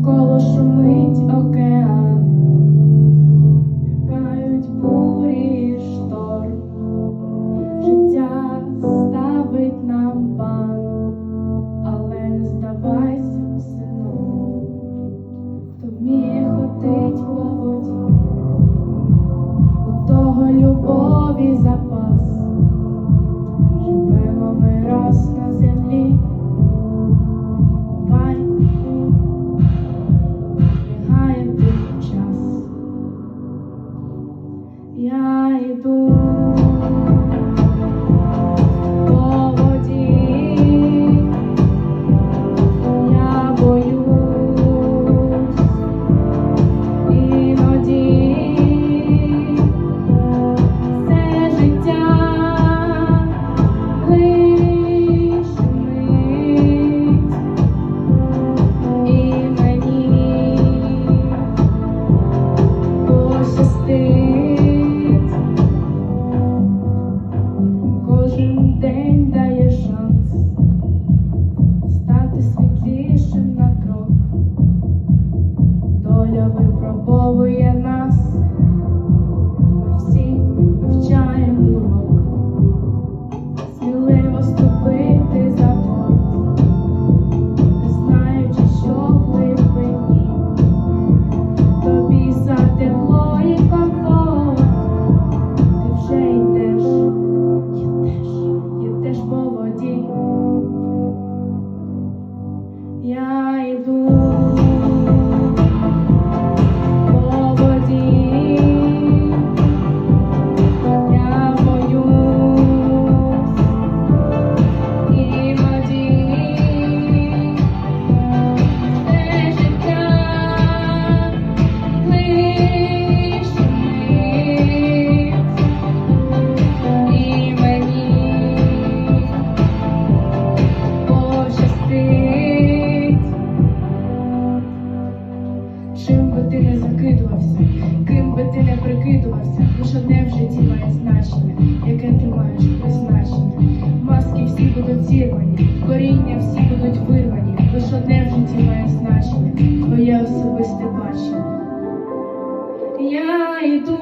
навколо шумить океан, Я особисте бачення. Я йду